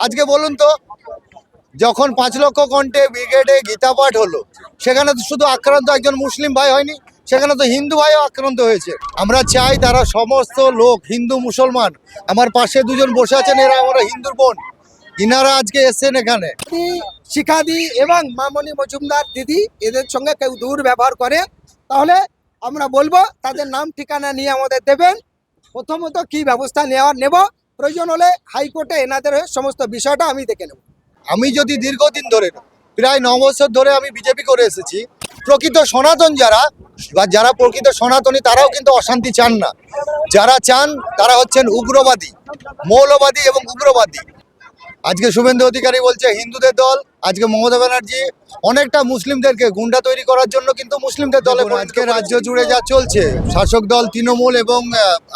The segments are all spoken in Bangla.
আজকে বলুন তো, যখন পাঁচ লক্ষ কণ্ঠে ব্রিগেডে গীতা পাঠ হলো, সেখানে তো শুধু আক্রান্ত একজন মুসলিম ভাই হয়নি, সেখানে তো হিন্দু ভাইও আক্রান্ত হয়েছে। আমরা চাই তারা সমস্ত লোক, হিন্দু, মুসলমান, আমার পাশে দুজন বসে আছেন, এরা আমরা হিন্দুর বোন। ইনারা আজকে এসছেন এখানে। শিখাদি এবং মামনি মজুমদার দিদি, এদের সঙ্গে কেউ দুর্ব্যবহার করে, তাহলে আমরা বলব তাদের নাম ঠিকানা নিয়ে আমাদের দেবেন। প্রথমত কি ব্যবস্থা নেওয়ার নেব প্রয়োজন হলে হাইকোর্টে এনাদের হয়ে সমস্ত বিষয়টা আমি দেখে নেব। আমি যদি দীর্ঘদিন ধরে প্রায় ন বছর ধরে আমি বিজেপি করে এসেছি প্রকৃত সনাতন যারা বা যারা প্রকৃত সনাতনী তারাও কিন্তু অশান্তি চান না। যারা চান তারা হচ্ছেন উগ্রবাদী মৌলবাদী এবং উগ্রবাদী। আজকে শুভেন্দু অধিকারী বলছে হিন্দুদের দল আজকে মমতা ব্যানার্জি অনেকটা মুসলিমদেরকে গুন্ডা তৈরি করার জন্য কিন্তু মুসলিমদের দলে আজকে রাজ্য জুড়ে যা চলছে শাসক দল তৃণমূল এবং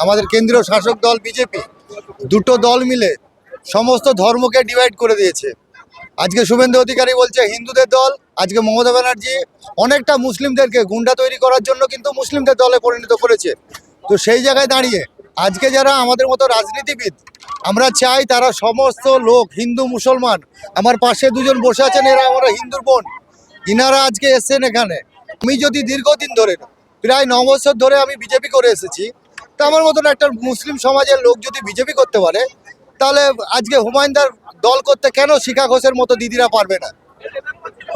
আমাদের কেন্দ্রীয় শাসক দল বিজেপি দুটো দল মিলে সমস্ত ধর্মকে ডিভাইড করে দিয়েছে। আজকে শুভেন্দু অধিকারী বলছে, হিন্দুদের দল, আজকে মমতা ব্যানার্জি অনেকটা মুসলিমদেরকে গুন্ডা তৈরি করার জন্য কিন্তু মুসলিমদের দলে পরিণত করেছে। তো সেই জায়গায় দাঁড়িয়ে আজকে যারা আমাদের মতো রাজনীতিবিদ, আমরা চাই তারা সমস্ত লোক, হিন্দু, মুসলমান, আমার পাশে দুজন বসে আছেন, এরা আমরা হিন্দুর বোন, ইনারা আজকে এসছেন এখানে। আমি যদি দীর্ঘদিন ধরে, প্রায় ন বছর ধরে আমি বিজেপি করে এসেছি তা আমার মতন একটা মুসলিম সমাজের লোক যদি বিজেপি করতে পারে, তাহলে আজকে হুমায়ুনদার দল করতে কেন শিখা ঘোষের মতো দিদিরা পারবে না?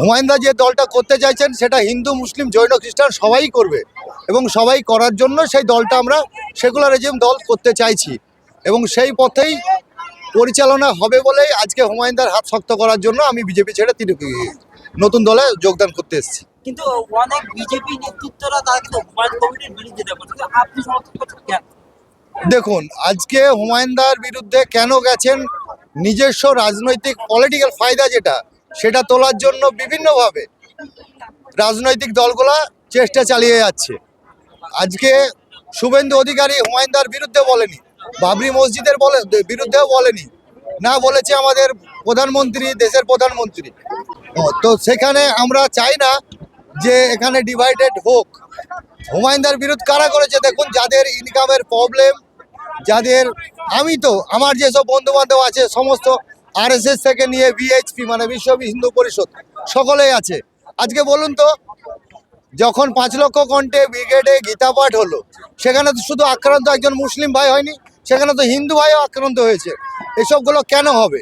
হুমায়ুনদা যে দলটা করতে চাইছেন, সেটা হিন্দু, মুসলিম, জৈন, খ্রিস্টান সবাই করবে এবং সবাই করার জন্য সেই দলটা আমরা সেকুলারিজম দল করতে চাইছি এবং সেই পথেই পরিচালনা হবে বলেই আজকে হুমায়ুনদার হাত শক্ত করার জন্য আমি বিজেপি ছেড়ে তিনি নতুন দলে যোগদান করতে এসেছি। কিন্তু অনেক বিজেপি নেতৃত্বরা তারা কিন্তু হুমায়ুন কমিটির বিরুদ্ধে আপনি সমর্থন করছেন কেন? দেখুন, আজকে হুমায়ুনদার বিরুদ্ধে কেন গেছেন? নিজস্ব রাজনৈতিক পলিটিক্যাল ফায়দা যেটা, সেটা তোলার জন্য বিভিন্নভাবে রাজনৈতিক দলগুলা চেষ্টা চালিয়ে যাচ্ছে। আজকে শুভেন্দু অধিকারী হুমায়ুনদার বিরুদ্ধে বলেনি, বাবরি মসজিদের বলে, বিরুদ্ধেও বলেনি, না বলেছে আমাদের প্রধানমন্ত্রী, দেশের প্রধানমন্ত্রী। তো সেখানে আমরা চাই না যে এখানে ডিভাইডেড হোক। হুমায়ুনদার বিরুদ্ধে কারা করেছে? দেখুন, যাদের ইনকামের প্রবলেম যাদের, আমি তো, আমার যেসব বন্ধু বান্ধব আছে, সমস্ত আরএসএস থেকে নিয়ে বিএইচপি মানে বিশ্ব হিন্দু পরিষদ, সকলেই আছে। আজকে বলুন তো, যখন পাঁচ লক্ষ কণ্ঠে ব্রিগেডে গীতা পাঠ হলো, সেখানে তো শুধু আক্রান্ত একজন মুসলিম ভাই হয়নি, সেখানে তো হিন্দু ভাইও আক্রান্ত হয়েছে। এসবগুলো কেন হবে?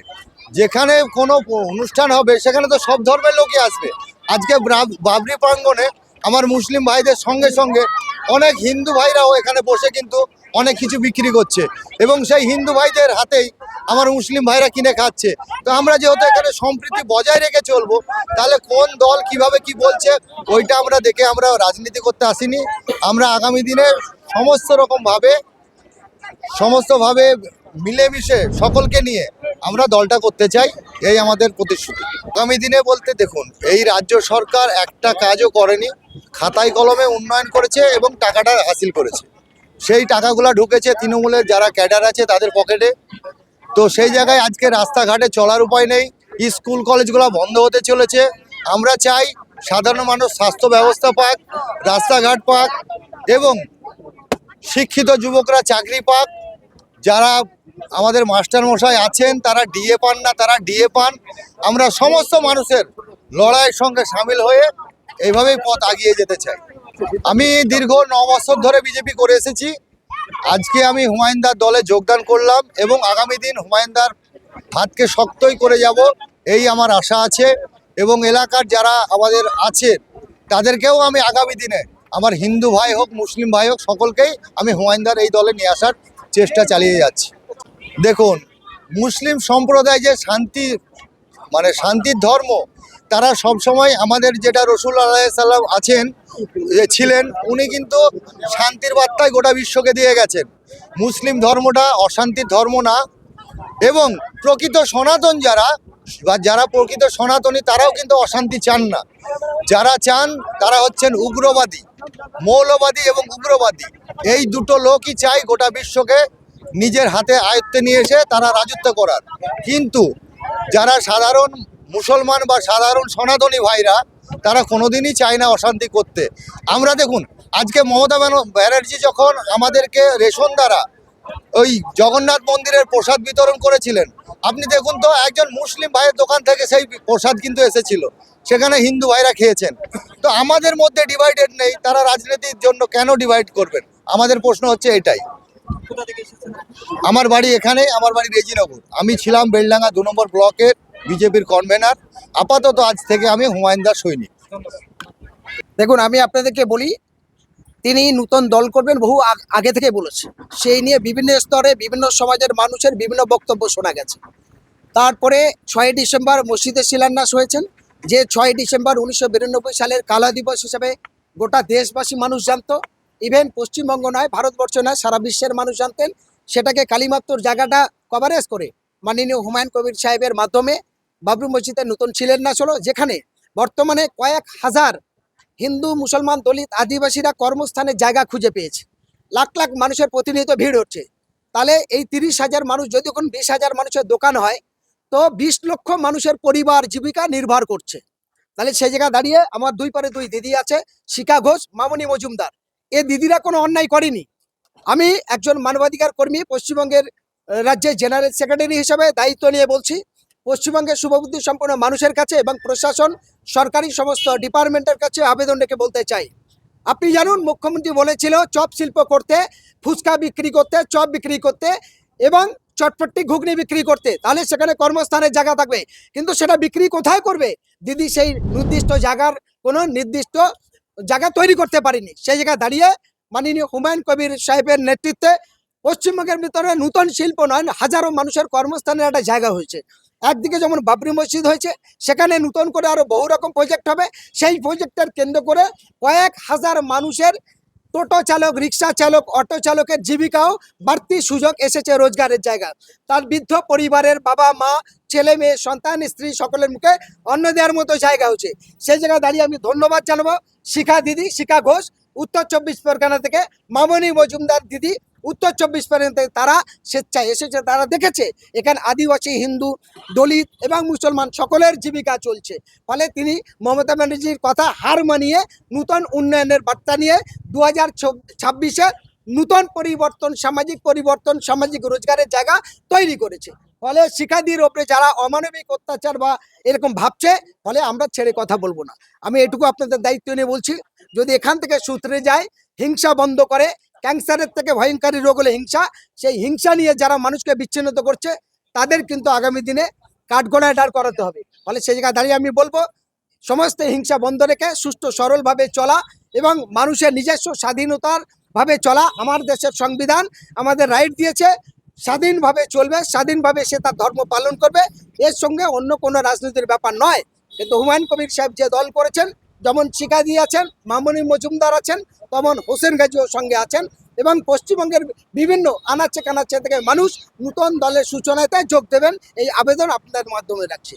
যেখানে কোনো অনুষ্ঠান হবে, সেখানে তো সব ধর্মের লোকই আসবে। আজকে ব্রা- বাবরি প্রাঙ্গণে আমার মুসলিম ভাইদের সঙ্গে সঙ্গে অনেক হিন্দু ভাইরাও এখানে বসে কিন্তু অনেক কিছু বিক্রি করছে। এবং সেই হিন্দু ভাইদের হাতেই আমার মুসলিম ভাইরা কিনে খাচ্ছে। তো আমরা যেহেতু এখানে সম্প্রীতি বজায় রেখে চলবো, তাহলে কোন দল কীভাবে কি বলছে, ওইটা আমরা দেখে আমরা রাজনীতি করতে আসিনি। আমরা আগামী দিনে সমস্ত রকমভাবে, সমস্তভাবে মিলেমিশে সকলকে নিয়ে আমরা দলটা করতে চাই, এই আমাদের প্রতিশ্রুতি। আগামী দিনে বলতে দেখুন, এই রাজ্য সরকার একটা কাজও করেনি, খাতায় কলমে উন্নয়ন করেছে এবং টাকাটা হাসিল করেছে। সেই টাকাগুলো ঢুকেছে তৃণমূলের, যারা ক্যাডার আছে তাদের পকেটে। তো সেই জায়গায় আজকে রাস্তাঘাটে চলার উপায় নেই, স্কুল কলেজগুলো বন্ধ হতে চলেছে। আমরা চাই সাধারণ মানুষ স্বাস্থ্য ব্যবস্থা পাক, রাস্তাঘাট পাক এবং শিক্ষিত যুবকরা চাকরি পাক, যারা আমাদের মাস্টার মশাই আছেন, তারা ডিএ পান না, তারা ডিএ পান। আমরা সমস্ত মানুষের লড়াইয়ের সঙ্গে সামিল হয়ে এইভাবেই পথ আগিয়ে যেতে চাই। আমি দীর্ঘ ন বছর ধরে বিজেপি করে এসেছি। আজকে আমি হুমায়ুনদার দলে যোগদান করলাম এবং আগামী দিন হুমায়ুনদার হাতকে শক্তই করে যাব, এই আমার আশা আছে। এবং এলাকার যারা আমাদের আছেন তাদেরকেও আমি আগামী দিনে, আমার হিন্দু ভাই হোক, মুসলিম ভাই হোক, সকলকেই আমি হুমায়ুনদার এই দলে নিয়ে আসার চেষ্টা চালিয়ে যাচ্ছি। দেখুন, মুসলিম সম্প্রদায় যে শান্তি মানে শান্তির ধর্ম, তারা সব সময় আমাদের যেটা রসুল আলাইসাল্লাম আছেন ছিলেন, উনি কিন্তু শান্তির বার্তায় গোটা বিশ্বকে দিয়ে গেছেন। মুসলিম ধর্মটা অশান্তির ধর্ম না, এবং প্রকৃত সনাতন যারা, বা যারা প্রকৃত সনাতনী, তারাও কিন্তু অশান্তি চান না। যারা চান, তারা হচ্ছেন উগ্রবাদী, মৌলবাদী এবং উগ্রবাদী। এই দুটো লোকই চাই গোটা বিশ্বকে নিজের হাতে আয়ত্তে নিয়ে এসে তারা রাজত্ব করার। কিন্তু যারা সাধারণ মুসলমান বা সাধারণ সনাতনী ভাইরা, তারা কোনোদিনই চায় না অশান্তি করতে। আমরা দেখুন, আজকে মমতা ব্যান- ব্যানার্জি যখন আমাদেরকে রেশন দ্বারা ওই জগন্নাথ মন্দিরের প্রসাদ বিতরণ করেছিলেন, আপনি দেখুন তো, একজন মুসলিম ভাইয়ের দোকান থেকে সেই প্রসাদ কিন্তু এসেছিল। সেখানে হিন্দু ভাইরা খেয়েছেন। তো আমাদের মধ্যে ডিভাইডেড নেই, তারা রাজনীতির জন্য কেন ডিভাইড করবেন? আমাদের প্রশ্ন হচ্ছে এটাই। আমার বাড়ি এখানে আমার বাড়ি রেজিনগর। আমি ছিলাম বেলডাঙ্গা দু নম্বর ব্লকের বিজেপির কনভেনার। আপাতত আজ থেকে আমি হুমায়ুন দাস সৈনিক দেখুন আমি আপনাদেরকে বলি তিনি নতুন দল করবেন বহু আগে থেকে বলেছে। সেই নিয়ে বিভিন্ন স্তরে বিভিন্ন সমাজের মানুষের বিভিন্ন বক্তব্য শোনা গেছে। তারপরে ছয় ডিসেম্বর মসজিদে শিলান্যাস হয়েছেন যে ছয় ডিসেম্বর উনিশশো বিরানব্বই সালের কালা দিবস হিসাবে গোটা দেশবাসী মানুষ জানতো। ইভেন পশ্চিমবঙ্গ নয়, ভারতবর্ষ নয়, সারা বিশ্বের মানুষ জানতেন সেটাকে কালিমাত্তর জায়গাটা কভারেজ করে। মাননীয় হুমায়ুন কবির সাহেবের মাধ্যমে বাবরি মসজিদে নতুন ছিলেন না হলো যেখানে বর্তমানে কয়েক হাজার হিন্দু, মুসলমান, দলিত, আদিবাসীরা কর্মস্থানের জায়গা খুঁজে পেয়েছে। লাখ লাখ মানুষের প্রতিনিয়ত ভিড় হচ্ছে। তাহলে এই তিরিশ হাজার মানুষ, যদি কোন বিশ হাজার মানুষের দোকান হয়, তো বিশ লক্ষ মানুষের পরিবার জীবিকা নির্ভর করছে। তাহলে সেই জায়গায় দাঁড়িয়ে আমার দুই পারে দুই দিদি আছে, শিখা ঘোষ, মামনি মজুমদার। এ দিদিরা কোনো অন্যায় করেনি। আমি একজন মানবাধিকার কর্মী পশ্চিমবঙ্গের আহ, রাজ্যের জেনারেল সেক্রেটারি হিসেবে দায়িত্ব নিয়ে বলছি পশ্চিমবঙ্গের শুভবুদ্ধি সম্পন্ন মানুষের কাছে এবং প্রশাসন সরকারি সমস্ত ডিপার্টমেন্টের কাছে আবেদন রেখে বলতে চাই। আপনি জানুন মুখ্যমন্ত্রী বলেছিল চপ শিল্প করতে ফুচকা বিক্রি করতে চপ বিক্রি করতে এবং চটপট্টি ঘুগনি বিক্রি করতে তাহলে সেখানে কর্মস্থানের জায়গা থাকবে। কিন্তু সেটা বিক্রি কোথায় করবে? দিদি সেই নির্দিষ্ট জায়গার কোনো নির্দিষ্ট জায়গা তৈরি করতে পারিনি। সেই জায়গায় দাঁড়িয়ে মাননীয় হুমায়ুন কবির সাহেবের নেতৃত্বে পশ্চিমবঙ্গের ভিতরে নূতন শিল্প নয়, হাজারো মানুষের কর্মস্থানের একটা জায়গা হয়েছে। একদিকে যেমন বাবরি মসজিদ হয়েছে, সেখানে নতুন করে আরও বহু রকম প্রজেক্ট হবে। সেই প্রজেক্টের কেন্দ্র করে কয়েক হাজার মানুষের টোটো চালক, রিক্সা চালক, অটো চালকের জীবিকাও বাড়তি সুযোগ এসেছে রোজগারের জায়গা তার বৃদ্ধ পরিবারের বাবা, মা, ছেলে মেয়ে, সন্তান, স্ত্রী সকলের মুখে অন্ন দেওয়ার মতো জায়গা হচ্ছে। সেই জায়গায় দাঁড়িয়ে আমি ধন্যবাদ জানাব শিখা দিদি, শিখা ঘোষ উত্তর চব্বিশ পরগনা থেকে মামনি মজুমদার দিদি উত্তর চব্বিশ পরগনা থেকে তারা স্বেচ্ছায় এসেছে, তারা দেখেছে এখানে আদিবাসী, হিন্দু, দলিত এবং মুসলমান সকলের জীবিকা চলছে। ফলে তিনি মমতা ব্যানার্জির কথা হার মানিয়ে নূতন উন্নয়নের বার্তা নিয়ে দু হাজার ছাব্বিশে নূতন পরিবর্তন, সামাজিক পরিবর্তন, সামাজিক রোজগারের জায়গা তৈরি করেছে। ফলে শিক্ষাদির ওপরে যারা অমানবিক অত্যাচার বা এরকম ভাবছে, ফলে আমরা ছেড়ে কথা বলব না। আমি এটুকু আপনাদের দায়িত্ব নিয়ে বলছি, যদি এখান থেকে সূত্রে যায়, হিংসা বন্ধ করে ক্যান্সারের থেকে ভয়ঙ্করী রোগ হলে হিংসা, সেই হিংসা নিয়ে যারা মানুষকে বিচ্ছিন্নত করছে, তাদের কিন্তু আগামী দিনে কাঠগোড়ায় দাঁড় করাতে হবে। ফলে সেই জায়গায় দাঁড়িয়ে আমি বলব, সমস্ত হিংসা বন্ধ রেখে, সুষ্ঠু, সরলভাবে চলা এবং মানুষের নিজস্ব স্বাধীনতার ভাবে চলা, আমার দেশের সংবিধান আমাদের রাইট দিয়েছে। স্বাধীনভাবে চলবে, স্বাধীনভাবে সে তার ধর্ম পালন করবে। এর সঙ্গে অন্য কোনো রাজনীতির ব্যাপার নয়। কিন্তু হুমায়ুন কবির সাহেব যে দল করেছেন, যেমন শিকাদি আছেন, মামনি মজুমদার আছেন, তেমন হোসেন গাজীও সঙ্গে আছেন এবং পশ্চিমবঙ্গের বিভিন্ন আনাচে কানাচে থেকে মানুষ নূতন দলের সূচনাতে যোগ দেবেন। এই আবেদন আপনাদের মাধ্যমে রাখছি।